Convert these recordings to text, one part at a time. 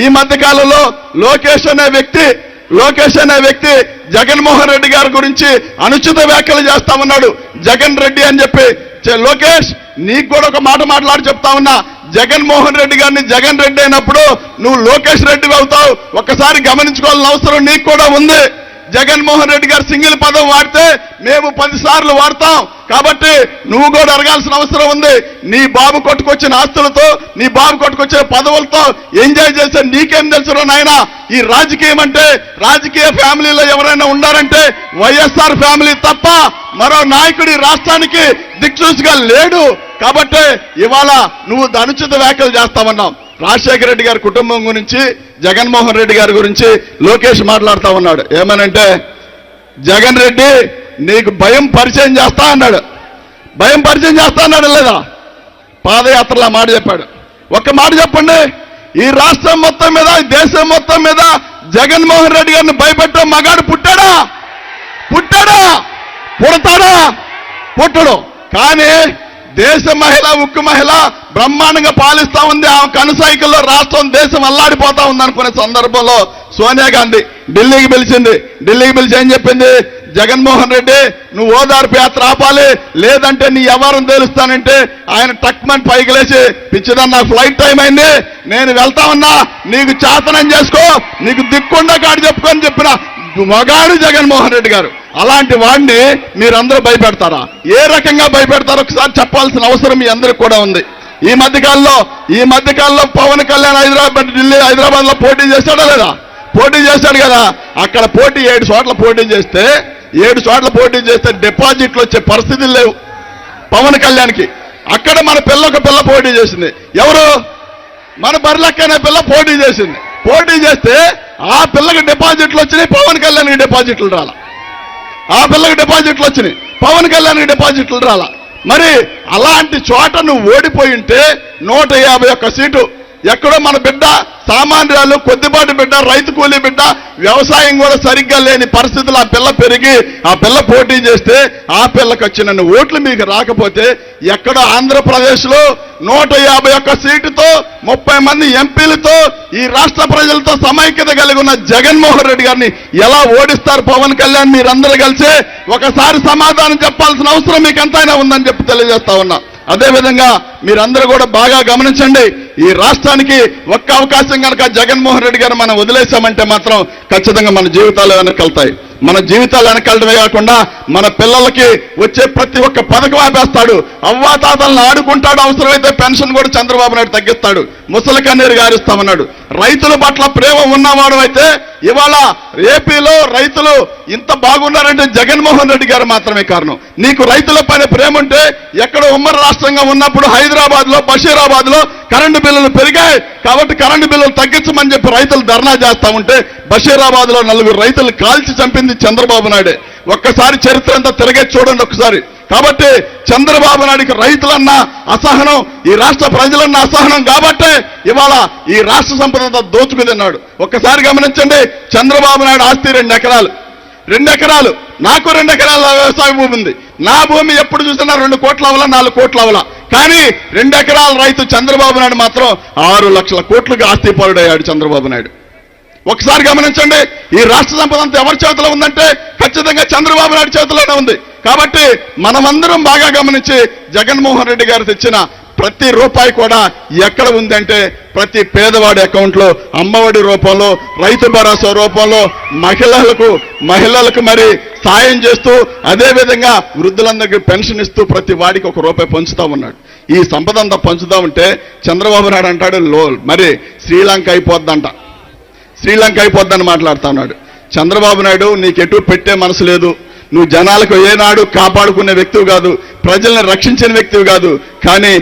ఈ మధ్య కాలంలో లోకేష్ అనే వ్యక్తి లోకేష్ అనే వ్యక్తి జగన్మోహన్ రెడ్డి గారి గురించి అనుచిత వ్యాఖ్యలు చేస్తా ఉన్నాడు. జగన్ రెడ్డి అని చెప్పి చె- లోకేష్ నీకు కూడా ఒక మాట మాట్లాడి చెప్తా ఉన్నా. జగన్మోహన్ రెడ్డి గారిని జగన్ రెడ్డి అయినప్పుడు నువ్వు లోకేష్ రెడ్డి అవుతావు. ఒక్కసారి గమనించుకోవాల్సిన అవసరం నీకు కూడా ఉంది. జగన్మోహన్ రెడ్డి గారు సింగిల్ పదం వాడితే మేము పదిసార్లు వాడతాం. కాబట్టి నువ్వు కూడా అడగాల్సిన అవసరం ఉంది. నీ బాబు కొట్టుకొచ్చిన ఆస్తులతో నీ బాబు కొట్టుకొచ్చిన పదవులతో ఎంజాయ్ చేసే నీకేం తెలుసు నాయన? ఈ రాజకీయం అంటే రాజకీయ ఫ్యామిలీలో ఎవరైనా ఉండారంటే వైఎస్ఆర్ ఫ్యామిలీ తప్ప మరో నాయకుడి రాష్ట్రానికి దిక్సూచిగా లేడు. కాబట్టి ఇవాళ నువ్వు అనుచిత వ్యాఖ్యలు చేస్తామన్నావు రాజశేఖర రెడ్డి గారి కుటుంబం గురించి జగన్మోహన్ రెడ్డి గారి గురించి లోకేష్ మాట్లాడుతా ఉన్నాడు ఏమనంటే జగన్ రెడ్డి నీకు భయం పరిచయం చేస్తా అన్నాడు. భయం పరిచయం చేస్తాన్నాడు లేదా? పాదయాత్రలో మాట చెప్పాడు. ఒక్క మాట చెప్పండి. ఈ రాష్ట్రం మొత్తం మీద ఈ దేశం మొత్తం మీద జగన్మోహన్ రెడ్డి గారిని భయపెట్టడం మగాడు పుట్టాడా? పుట్టాడా? పుడతాడా? పుట్టడు. కానీ దేశ మహిళ ఉక్కు మహిళ బ్రహ్మాండంగా పాలిస్తా ఉంది. ఆ కనుసైకిల్లో రాష్ట్రం దేశం అల్లాడిపోతా ఉంది అనుకునే సందర్భంలో సోనియా గాంధీ ఢిల్లీకి పిలిచింది. ఢిల్లీకి పిలిచి ఏం చెప్పింది? జగన్మోహన్ రెడ్డి నువ్వు ఓదార్పు యాత్ర ఆపాలి. లేదంటే నీ ఎవరిని తేలుస్తానంటే ఆయన టక్మన్ పైకి లేచి పిచ్చిదన్న నాకు ఫ్లైట్ టైం అయింది. నేను వెళ్తా ఉన్నా. నీకు చాతనం చేసుకో. నీకు దిక్కుండా కాడు చెప్పుకొని చెప్పిన మగాడు జగన్మోహన్ రెడ్డి గారు. అలాంటి వాడిని మీరందరూ భయపెడతారా? ఏ రకంగా భయపెడతారో ఒకసారి చెప్పాల్సిన అవసరం మీ అందరికి కూడా ఉంది. ఈ మధ్యకాలంలో ఈ మధ్యకాలంలో పవన్ కళ్యాణ్ హైదరాబాద్ ఢిల్లీ హైదరాబాద్లో పోటీ చేశాడా లేదా? పోటీ చేశాడు కదా. అక్కడ పోటీ ఏడు చోట్ల పోటీ చేస్తే ఏడు చోట్ల పోటీ చేస్తే డిపాజిట్లు వచ్చే పరిస్థితులు లేవు. పవన్ కళ్యాణ్కి. అక్కడ మన పిల్ల ఒక పిల్ల పోటీ చేసింది. ఎవరు? మన బర్లక్క అనే పిల్ల పోటీ చేసింది. పోటీ చేస్తే ఆ పిల్లకి డిపాజిట్లు వచ్చినాయి పవన్ కళ్యాణ్కి డిపాజిట్లు రాలా. ఆ పిల్లకి డిపాజిట్లు వచ్చినాయి పవన్ కళ్యాణ్కి డిపాజిట్లు రాలా. మరి అలాంటి చోట నువ్వు ఓడిపోయి ఉంటే నూట యాభై ఒక్క సీటు ఎక్కడో మన బిడ్డ సామాన్యాలు కొద్దిపాటి బిడ్డ రైతు కూలీ బిడ్డ వ్యవసాయం కూడా సరిగ్గా లేని పరిస్థితులు ఆ పిల్ల పెరిగి ఆ పిల్ల పోటీ చేస్తే ఆ పిల్లకి వచ్చిన ఓట్లు మీకు రాకపోతే ఎక్కడో ఆంధ్రప్రదేశ్లో నూట యాభై ఒక్క సీటుతో ముప్పై మంది ఎంపీలతో ఈ రాష్ట్ర ప్రజలతో సమైక్యత కలిగి ఉన్న జగన్మోహన్ రెడ్డి గారిని ఎలా ఓడిస్తారు పవన్ కళ్యాణ్? మీరందరూ కలిసి ఒకసారి సమాధానం చెప్పాల్సిన అవసరం మీకు ఎంతైనా ఉందని చెప్పి తెలియజేస్తా ఉన్నా. అదేవిధంగా మీరందరూ కూడా బాగా గమనించండి ఈ రాష్ట్రానికి ఒక్క అవకాశం కనుక జగన్మోహన్ రెడ్డి గారు మనం వదిలేశామంటే మాత్రం ఖచ్చితంగా మన జీవితాలు వెనకెళ్తాయి మన జీవితాలు వెనకెళ్ళడమే కాకుండా మన పిల్లలకి వచ్చే ప్రతి ఒక్క పథకం ఆపేస్తాడు. అవ్వాతాతలను ఆడుకుంటాడు అవసరమైతే పెన్షన్ కూడా చంద్రబాబు నాయుడు తగ్గిస్తాడు. ముసలి కన్నీరు గారిస్తామన్నాడు. రైతుల పట్ల ప్రేమ ఉన్నవాడు అయితే ఇవాళ ఏపీలో రైతులు ఇంత బాగున్నారంటే జగన్మోహన్ రెడ్డి గారు మాత్రమే కారణం. నీకు రైతుల పైన ప్రేమ ఉంటే ఎక్కడ ఉమ్మడి రాష్ట్రంగా ఉన్నప్పుడు హైదరాబాద్లో బషీరాబాద్లో కరెంటు బిల్లులు పెరిగాయి. కాబట్టి కరెంటు బిల్లులు తగ్గించమని చెప్పి రైతులు ధర్నా చేస్తా ఉంటే బషీరాబాద్లో నలుగురు రైతులు కాల్చి చంపింది చంద్రబాబు నాయుడే. ఒక్కసారి చరిత్ర అంతా తిరగే చూడండి ఒకసారి కాబట్టి చంద్రబాబు నాయుడికి రైతులన్న అసహనం ఈ రాష్ట్ర ప్రజలన్న అసహనం కాబట్టే ఇవాళ ఈ రాష్ట్ర సంపద అంతా దోచుకు తిన్నాడు ఒక్కసారి గమనించండి చంద్రబాబు నాయుడు ఆస్తి రెండు ఎకరాలు. రెండు ఎకరాలు. నాకు రెండు ఎకరాల వ్యవసాయ భూమి ఉంది. నా భూమి ఎప్పుడు చూసినా రెండు కోట్ల అవల నాలుగు కోట్ల అవల. కానీ రెండు ఎకరాల రైతు చంద్రబాబు నాయుడు మాత్రం ఆరు లక్షల కోట్లకు ఆస్తి పరుడయ్యాడు చంద్రబాబు నాయుడు. ఒకసారి గమనించండి ఈ రాష్ట్ర సంపద అంతా ఎవరి చేతిలో ఉందంటే ఖచ్చితంగా చంద్రబాబు నాయుడు చేతిలోనే ఉంది. కాబట్టి మనమందరం బాగా గమనించి జగన్మోహన్ రెడ్డి గారు తెచ్చిన ప్రతి రూపాయి కూడా ఎక్కడ ఉందంటే ప్రతి పేదవాడి అకౌంట్లో అమ్మఒడి రూపంలో రైతు భరోసా రూపంలో మహిళలకు మహిళలకు మరి సాయం చేస్తూ అదే విధంగా వృద్ధులందరికీ పెన్షన్ ఇస్తూ ప్రతి వాడికి ఒక రూపాయి పంచుతా ఉన్నాడు. ఈ సంపద అంతా పంచుతా ఉంటే చంద్రబాబు నాయుడు అంటాడు లో మరి శ్రీలంక అయిపోద్దంట. శ్రీలంక అయిపోద్దని మాట్లాడుతా ఉన్నాడు. చంద్రబాబు నాయుడు నీకెటు పెట్టే మనసు లేదు. నువ్వు జనాలకు ఏనాడు కాపాడుకునే వ్యక్తివి కాదు ప్రజల్ని రక్షించిన వ్యక్తివి కాదు కానీ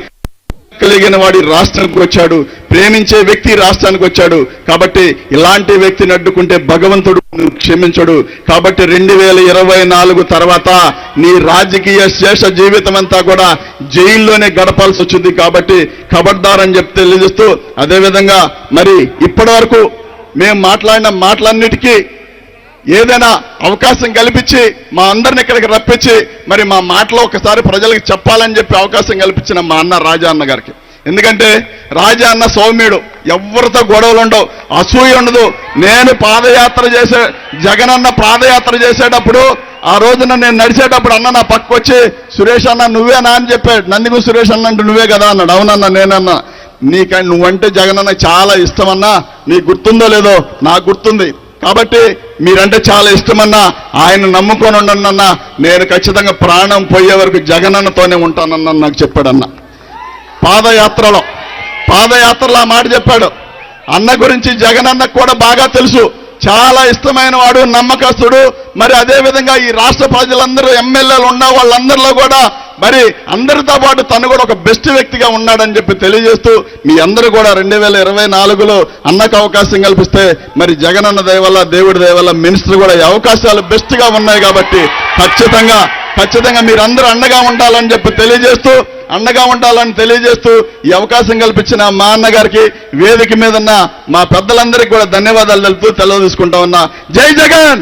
కలిగిన వాడి రాష్ట్రానికి వచ్చాడు ప్రేమించే వ్యక్తి రాష్ట్రానికి వచ్చాడు. కాబట్టి ఇలాంటి వ్యక్తిని అడ్డుకుంటే భగవంతుడు క్షమించడు. కాబట్టి రెండు వేల ఇరవై నాలుగు తర్వాత నీ రాజకీయ శేష జీవితం అంతా కూడా జైల్లోనే గడపాల్సి వచ్చింది. కాబట్టి ఖబర్దారని చెప్పి తెలియజేస్తూ అదేవిధంగా మరి ఇప్పటి వరకు మేము మాట్లాడిన మాటలన్నిటికీ ఏదైనా అవకాశం కల్పించి మా అందరిని ఇక్కడికి రప్పించి మరి మా మాటలో ఒకసారి ప్రజలకు చెప్పాలని చెప్పి అవకాశం కల్పించిన మా అన్న రాజా అన్న గారికి. ఎందుకంటే రాజా అన్న సౌమ్యుడు. ఎవరితో గొడవలు ఉండవు. అసూయ ఉండదు. నేను పాదయాత్ర చేసే జగనన్న పాదయాత్ర చేసేటప్పుడు ఆ రోజున నేను నడిచేటప్పుడు అన్న నా పక్క వచ్చి సురేష్ అన్న నువ్వేనా? అని చెప్పాడు నందిగు సురేష్ అన్న అంటే నువ్వే కదా అన్నాడు. అవునన్నా నేనన్నా. నీక నువ్వంటే జగన్ అన్న చాలా ఇష్టమన్నా నీకు గుర్తుందో లేదో నాకు గుర్తుంది. కాబట్టి మీరంటే చాలా ఇష్టమన్నా ఆయన నమ్ముకొని ఉండనన్నా నేను ఖచ్చితంగా ప్రాణం పోయే వరకు జగనన్నతోనే ఉంటానన్నా నాకు చెప్పాడన్న. పాదయాత్రలో పాదయాత్రలో ఆ మాట చెప్పాడు. అన్న గురించి జగనన్నకు కూడా బాగా తెలుసు. చాలా ఇష్టమైన వాడు నమ్మకస్తుడు. మరి అదేవిధంగా ఈ రాష్ట్ర ప్రజలందరూ ఎమ్మెల్యేలు ఉన్న వాళ్ళందరిలో కూడా మరి అందరితో పాటు తను కూడా ఒక బెస్ట్ వ్యక్తిగా ఉన్నాడని చెప్పి తెలియజేస్తూ మీ అందరూ కూడా రెండు వేల ఇరవై నాలుగులో అన్నకు అవకాశం కల్పిస్తే మరి జగనన్న దయవల్ల దేవుడి దయవల్ల మినిస్టర్ కూడా ఈ అవకాశాలు బెస్ట్గా ఉన్నాయి కాబట్టి ఖచ్చితంగా ఖచ్చితంగా మీరందరూ అండగా ఉండాలని చెప్పి తెలియజేస్తూ అండగా ఉండాలని తెలియజేస్తూ ఈ అవకాశం కల్పించిన మా అన్నగారికి వేదిక మీద ఉన్న మా పెద్దలందరికీ కూడా ధన్యవాదాలు తెలుపుతూ తెలియజేసుకుంటా ఉన్నా. జై జగన్!